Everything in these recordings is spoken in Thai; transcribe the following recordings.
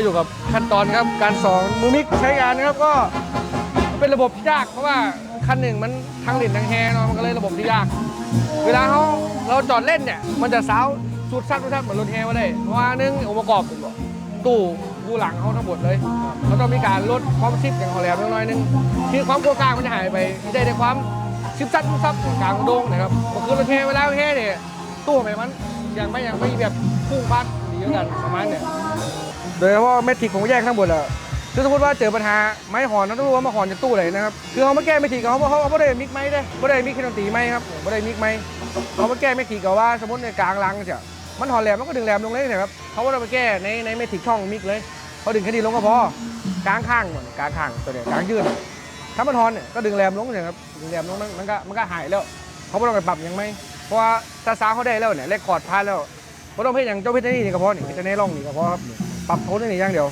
ก็อยู่กับขั้นตอนครับ การสอนมือมิกใช้งานนะครับก็เป็นระบบที่ยากเพราะว่าคันหนึ่งมันทั้งหลินทั้งแฮเนาะมันก็เลยระบบที่ยาก เวลาเขาเราจอดเล่นเนี่ยมันจะสาวสุดสั้นสุดสั้นเหมือนรถแฮมาได้เพราะว่านึงองค์ประกอบตู้อยู่หลังเขาทั้งหมดเลยเขาต้องมีการลดความซิบอย่างของแหลมเล็กน้อยนึงคือความกลัวกลางมันจะหายไปได้ในความซิบซับซิบซับกลางโด่งนะครับก็คือรถแฮเวลาแฮเนี่ยตู้ไปมันยังไม่ยังไม่แบบพุ่งพัดหมือนกันประมาณเนี่ย โดยเฉพาะเมทริกของแยกข้างบนอะคือสมมติว่าเจอปัญหาไม้หอนเราต้องรู้ว่ามาหอนจากตู้ไหนนะครับ คือเขามาแก้เมทริกเขาเขาเขาไม่ได้มิกไม้ได้ไม่ได้มิกเครื่องดนตรีไม้ครับไม่ได้มิกไม้เขามาแก้เมทริกกับว่าสมมติในกลางรังเสียมันหอนแหลมมันก็ดึงแหลมลงเลยนะครับเขาว่าเราไปแก้ในในเมทริกช่องมิกเลยเขาดึงแค่ดีลงก็พอกลางข้างก่อนกลางข้างตัวเนี้ยกลางยืดถ้ามันหอนเนี่ยก็ดึงแหลมลงเลยครับดึงแหลมลงมันมันก็มันก็หายแล้วเขาไม่ต้องไปปรับยังไหมเพราะว่าถ้าสาเขาได้แล้วเนี่ยเลขคอร์ดพานแล้วไม่ต้องเพ่อย่างเจ้าเพชรนี่นี่ก็พอนี่เพชรในร่องนี่ก็พอครับ ปรับโทนนี่อย่างเดียว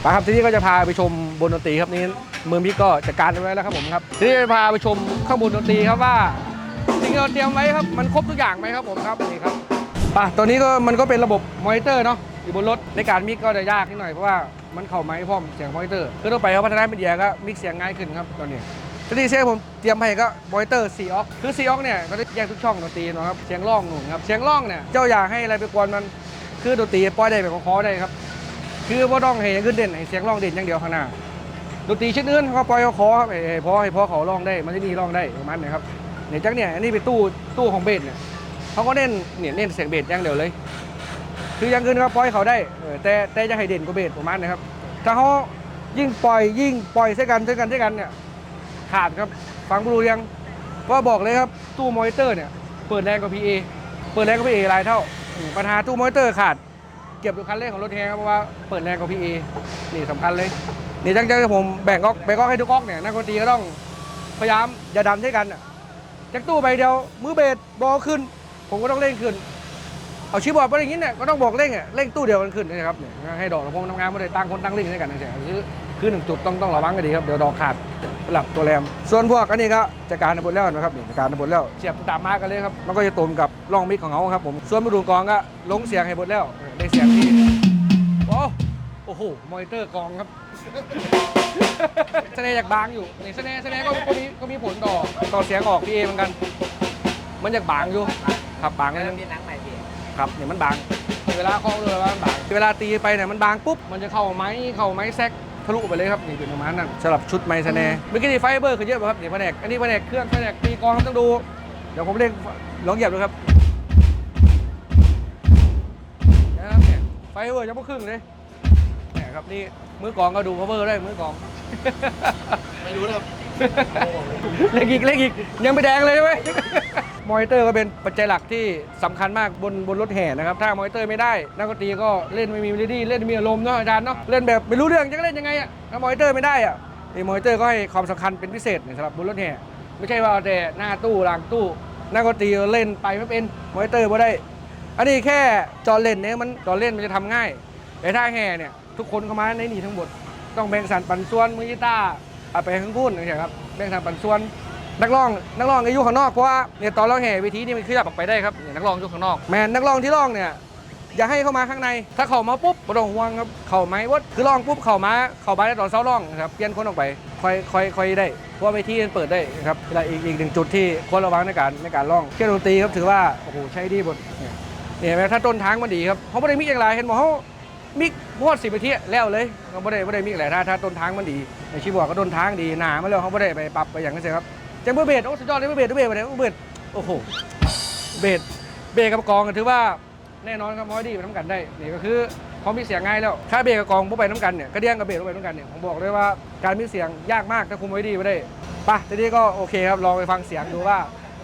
ไปครับที่นี้ก็จะพาไปชมบนดนตรีครับนี่มือมิกก็จัดการไว้แล้วครับผมครับทีนี้จะพาไปชมข้างบนดนตรีครับว่าสิ่งที่เราเตรียมไว้ครับมันครบทุกอย่างไหมครับผมครับนี่ครับป่ะตัวนี้ก็มันก็เป็นระบบมอนิเตอร์เนาะอยู่บนรถในการมิกก็จะยากนิดหน่อยเพราะว่ามันเข้าไม้พร้อมเสียงมอนิเตอร์คือต่อไปเขาพัฒนาเป็นเดียก็มิกเสียงง่ายขึ้นครับตอนนี้ทีนี้เช่ผมเตรียมให้ก็มอนิเตอร์4ออกคือ4ออกเนี่ยก็จะแยกทุกช่องดนตรีเนาะครับเสียงร้องหนุ่มครับเสียงร้องเนี่ยเจ้าอยากให้อะไรไปกวนมัน คือดนตรีปล่อยได้แบบของคอได้ครับ คือว่าต้องให้อย่างอื่นเด่นให้เสียงร้องเด่นอย่างเดียวข้างหน้าดนตรีชิ้นอื่นเขาปล่อยเขาขอครับให้พอให้พอเขาร้องได้มันจะนี่ร้องได้ประมาณนี้ครับเนี่ยจักเนี่ยอันนี้เป็นตู้ตู้ของเบสเนี่ยเขาก็เน้นเนี่ยเน้นเสียงเบสอย่างเดียวเลย คืออย่างอื่นเขาปล่อยเขาได้แต่แต่จะให้เด่นกว่าเบสประมาณนี้ครับถ้าเขายิ่งปล่อยยิ่งปล่อยใส่กันใส่กันใส่กันเนี่ยขาดครับฟังบรูยังก็บอกเลยครับตู้มอนิเตอร์เนี่ยเปิดแรงกว่า PA เปิดแรงกว่า PA หลายเท่า ปัญหาตู้มอเตอร์ขาด เก็บทุกคันเร่งของรถแฮครับเพราะว่าเปิดแรงกว่าพีเอนี่สำคัญเลย นี่จังๆผมแบ่งก๊อกแบ่งก๊อกให้ทุกก๊อกเนี่ยนักดนตรีก็ต้องพยายามอย่าดันใช้กันจากตู้ใบเดียวมือเบสบอลขึ้น ผมก็ต้องเร่งขึ้น เอาชีบอร์ดไปอย่างนี้เนี่ยก็ต้องบอกเร่งอะเร่งตู้เดียวกันขึ้นนะครับให้ดอกลำโพงทำงานไม่ได้ตั้งคนตั้งเร่งให้กันนะเฉยคือ คือหนึ่งจุดต้องต้องระวังกันดีครับเดี๋ยวดอกขาดสลับตัวแรม ส่วนพวกอันนี้ก็จัดการในบนแล้วนะครับนี่จัดการในบนแล้วเสียบตามมากันเลยครับมันก็จะตรงกับร่องมิกของเขาครับผมส่วนมาดูกองก็ลงเสียงให้หมดแล้วได้เสียงที่โอ้โอ้โหมอนิเตอร์กองครับเสน่ห์จากบางอยู่นี่เสน่ห์เสน่ห์ก็ก็มีก็มีผลต่อต่อเสียงออกพี่เอเหมือนกัน มันจากบางอยู่ครับบางนิดนึงมีหนังใหม่พี่ครับเนี่ยมันบาง เวลาเคาะเลยว่ามันบาง เวลาตีไปเนี่ยมันบางปุ๊บมันจะเข้าไม้เข้าไม้แซก ทะลุไปเลยครับนี่เป็นประมาณนั้นสำหรับชุดไม้เสน่ห์เมื่อกี้นี่ไฟเบอร์คือเยอะป่ะครับนี่แผนกอันนี้แผนกเครื่องแผนกตีกลองครับต้องดู เดี๋ยวผมเล่นลองเหยียบดูครับนะครับเนี่ยไฟเบอร์จะไม่ครึ่งเลยเนี่ยครับนี่มือกลองก็ดูพาวเวอร์ได้มือกลองไม่รู้นะครับเล็กอีกเล็กอีกยังไม่แดงเลยใช่ไหม มอนิเตอร์ก็เป็นปัจจัยหลักที่สำคัญมากบนบนรถแห่นะครับ ถ้ามอนิเตอร์ไม่ได้นักดนตรีก็เล่นไม่มีเมโลดี้เล่นไม่มีอารมณ์เนาะอาจารย์เนาะเล่นแบบไม่รู้เรื่องจะเล่นยังไงอะถ้ามอนิเตอร์ไม่ได้อะนี่มอนิเตอร์ก็ให้ความสำคัญเป็นพิเศษสำหรับบนรถแห่ไม่ใช่ว่าเอาแต่หน้าตู้หลังตู้นักดนตรีเล่นไปไม่เป็นมอนิเตอร์ไม่ได้ อันนี้แค่จอเล่นเนี่ยมันจอเล่นมันจะทำง่ายแต่ถ้าแห่เนี่ยทุกคนเข้ามาในนี่ทั้งหมดต้องแบ่งสรรปันส่วนมือกีตาร์เอาไปข้างพุ่นนะครับครับแบ่งสรรปันส่วน นักร้องนักร้องอายุข้างนอกเพราะว่าเนี่ยตอนเราแห่เวทีนี่มันขยับออกไปได้ครับเนี่ยนักร้องอยู่ข้างนอกแมนนักร้องที่ร้องเนี่ยอย่าให้เข้ามาข้างใน ถ้าเข้ามาปุ๊บไม่ต้องห่วงครับ เข้าไหมวัดคือร้องปุ๊บเข้ามา เข้าไปได้ตอนเช้าร้องครับ เปลี่ยนคนออกไป ค่อยค่อยค่อยได้ เพราะว่าเวทีมันเปิดได้ครับเวลาอีกอีกหนึ่งจุดที่ควรระวังในการในการร้องเครื่องดนตรีครับถือว่า โอ้โห ใช้ดีหมดเนี่ยเนี่ยเห็นไหมถ้าต้นทางมันดีครับเขาไม่ได้มิกอย่างไรเห็นบอกเขามิกพวดสิบนาทีแล้วเลยเขาไม่ได้ไม่ได้มิกอะไรถ้าถ้าต้นทางมันดีในชีบอกก็ต้นทางดีหนามาแล้วเขาไม่ได้ไปปรับไปอย่างนั้นเสียครับ จังเบอร์เบสโอ้สุดยอดเลยเบอร์เบสเบอร์เบสไปไหนเบอร์เบสโอ้โหเบสเบสกับกองก็ถือว่าแน่นอนครับมอยดีไปน้ำกันได้นี่ก็คือพอมีเสียงง่ายแล้วถ้าเบสกับกองพวกไปน้ำกันเนี่ยกระเดี้ยงกับเบสพวกไปน้ำกันเนี่ยผมบอกเลยว่าการมีเสียงยากมากถ้าคุมไว้ดีไม่ได้ไปะทีนี้ก็โอเคครับลองไปฟังเสียงดูว่า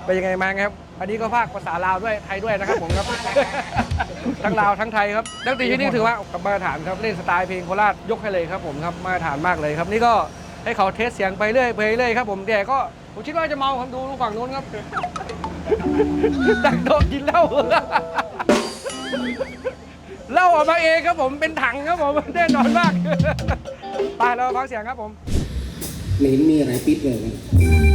เป็นยังไงมาครับอันนี้ก็ภาคภาษาลาวด้วยไทยด้วยนะครับผมครับ ทั้งลาวทั้งไทยครับนักดนตรีที่นี่ถือว่ากับมาตรฐานครับเล่นสไตล์เพลงโคราชยกให้เลยครับผมครับมาตรฐานมากเลยครับนี่ก็ให้เขาเทสเสียงไปเรื่อยไปเรื่อยครับผมแต่ก็ ผมคิดว่าจะเมาครับดูดูฝั่งนู้นครับตักโต๊ะกินเหล้าเหล้าออกมาเองครับผมเป็นถังครับผมแน่นอนมากไปเราฟังเสียงครับผมไม่เห็นมีอะไรปิดเลยนะ